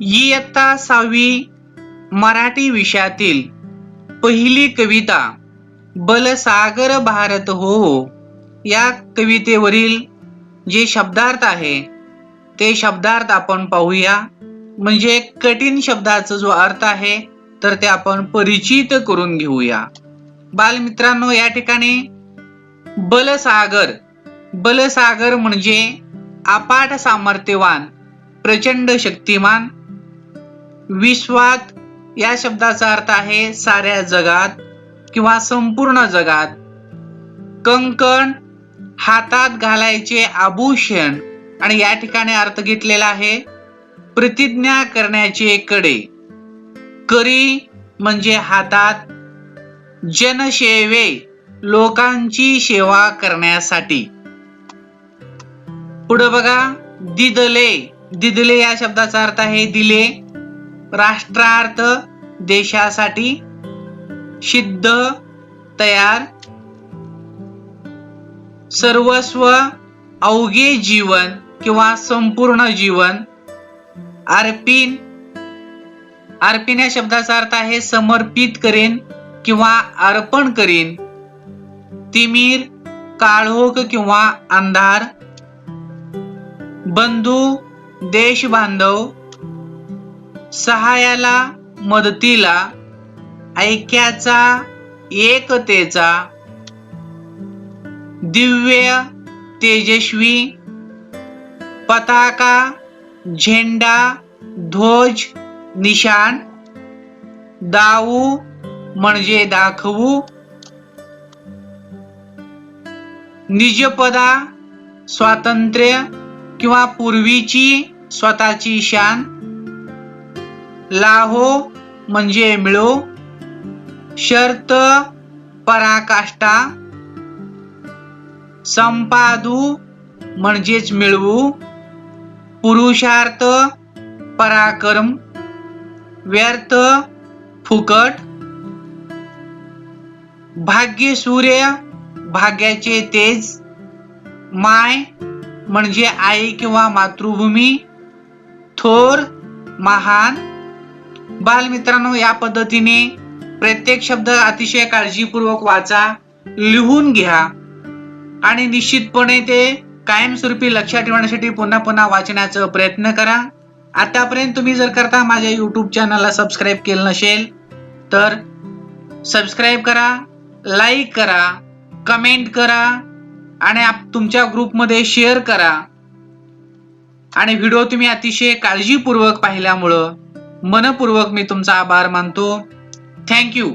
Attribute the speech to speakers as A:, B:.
A: इयत्ता सहावी मराठी विषयातील पहिली कविता बलसागर भारत हो, हो या कवितेवरील जे शब्दार्थ आहे ते शब्दार्थ आपण पाहूया. म्हणजे कठीण शब्दाचा जो अर्थ आहे तर ते आपण परिचित करून घेऊया. बालमित्रांनो या ठिकाणी बलसागर बलसागर म्हणजे अपाट सामर्थ्यवान प्रचंड शक्तिमान विश्वात या शब्दाचा अर्थ आहे साऱ्या जगात किंवा संपूर्ण जगात. कंकण हातात घालायचे आभूषण आणि या ठिकाणी अर्थ घेतलेला आहे प्रतिज्ञा करण्याचे कडे. करी म्हणजे हातात. जनसेवे लोकांची सेवा करण्यासाठी. पुढे बघा दिदले. दिदले या शब्दाचा अर्थ आहे दिले. राष्ट्रार्थ देशासाठी सिद्ध तयार सर्वस्व अवघे जीवन किंवा संपूर्ण जीवन. अर्पिन अर्पिन या शब्दाचा अर्थ आहे समर्पित करेन किंवा अर्पण करीन. तिमीर काळोख किंवा अंधार. बंधू देश बांधव सहाय्याला मदतीला ऐक्याचा एकतेचा दिव्य तेजस्वी पताका झेंडा ध्वज निशाण दाऊ म्हणजे दाखवू निजपदा स्वातंत्र्य किंवा पूर्वीची स्वतःची शान लाहो म्हणजे मिळो. शर्त पराकाष्ठा. संपादू म्हणजेच मिळवू. पुरुषार्थ पराक्रम. व्यर्थ फुकट. भाग्य सूर्य भाग्याचे तेज. माय म्हणजे आई किंवा मातृभूमी. थोर महान बालमित्रांनो या पद्धतीने प्रत्येक शब्द अतिशय काळजीपूर्वक वाचा लिहून घ्या. आणि निश्चितपणे ते कायमस्वरूपी लक्षात ठेवण्यासाठी पुन्हा पुन्हा वाचण्याचा प्रयत्न करा. आतापर्यंत तुम्ही जर करता माझ्या युट्यूब चॅनलला सबस्क्राईब केलं नसेल तर सबस्क्राईब करा लाईक करा कमेंट करा आणि तुमच्या ग्रुपमध्ये शेअर करा. आणि व्हिडिओ तुम्ही अतिशय काळजीपूर्वक पाहिल्यामुळं मनपूर्वक मी तुमचा आभार मानतो. थँक्यू